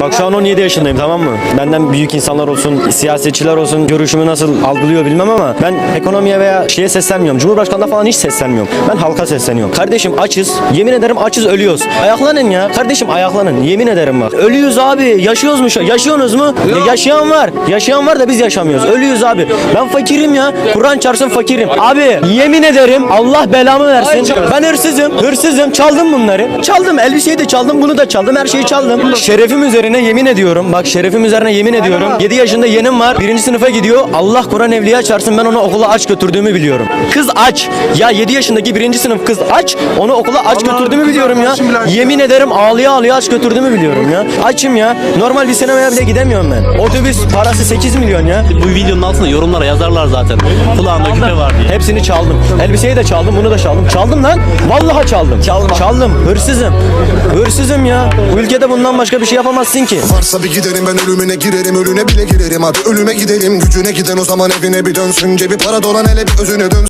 Bak şu an 17 yaşındayım tamam mı? Benden büyük insanlar olsun, siyasetçiler olsun görüşümü nasıl algılıyor bilmem ama ben ekonomiye veya şeye seslenmiyorum. Cumhurbaşkanına falan hiç seslenmiyorum. Ben halka sesleniyorum. Kardeşim açız. Yemin ederim açız ölüyoruz. Ayaklanın ya. Kardeşim ayaklanın. Yemin ederim bak. Ölüyoruz abi. Yaşıyoruz mu şu? Yaşıyorsunuz mu? Ya yaşayan var. Yaşayan var da biz yaşamıyoruz. Ölüyoruz abi. Ben fakirim ya. Kur'an çarpsın fakirim. Abi yemin ederim Allah belamı versin. Ben hırsızım. Hırsızım. Çaldım bunları. Çaldım. Elbiseyi de çaldım. Bunu da çaldım. Her şeyi çaldım. Şerefim üzerine yemin ediyorum. Bak şerefim üzerine yemin ediyorum. 7 yaşında yeğenim var. Birinci sınıfa gidiyor. Allah Kur'an evliya çarpsın ben onu okula aç götürdüğümü biliyorum. Kız aç. Ya 7 yaşındaki birinci sınıf kız aç. Onu okula aç götürdüğümü biliyorum ya. Yemin ederim ağlıya ağlıya aç götürdüğümü biliyorum ya. Açım ya. Normal bir sinemaya bile gidemiyorum ben. Otobüs parası 8 milyon ya. Bu videonun altına yorumlara yazarlar zaten. Kulağında küpe var diye. Hepsini çaldım. Elbiseyi de çaldım, bunu da çaldım. Çaldım lan. Vallahi çaldım. Çaldım. Çaldım. Hırsızım. Hırsızım ya. Bu ülkede bundan başka bir şey yapamazsın ki. Varsa bir giderim ben ölümüne girerim ölüne bile girerim Hadi ölüme gidelim gücüne giden o zaman evine bir dönsün Cebi para dolan hele bir özüne dönsün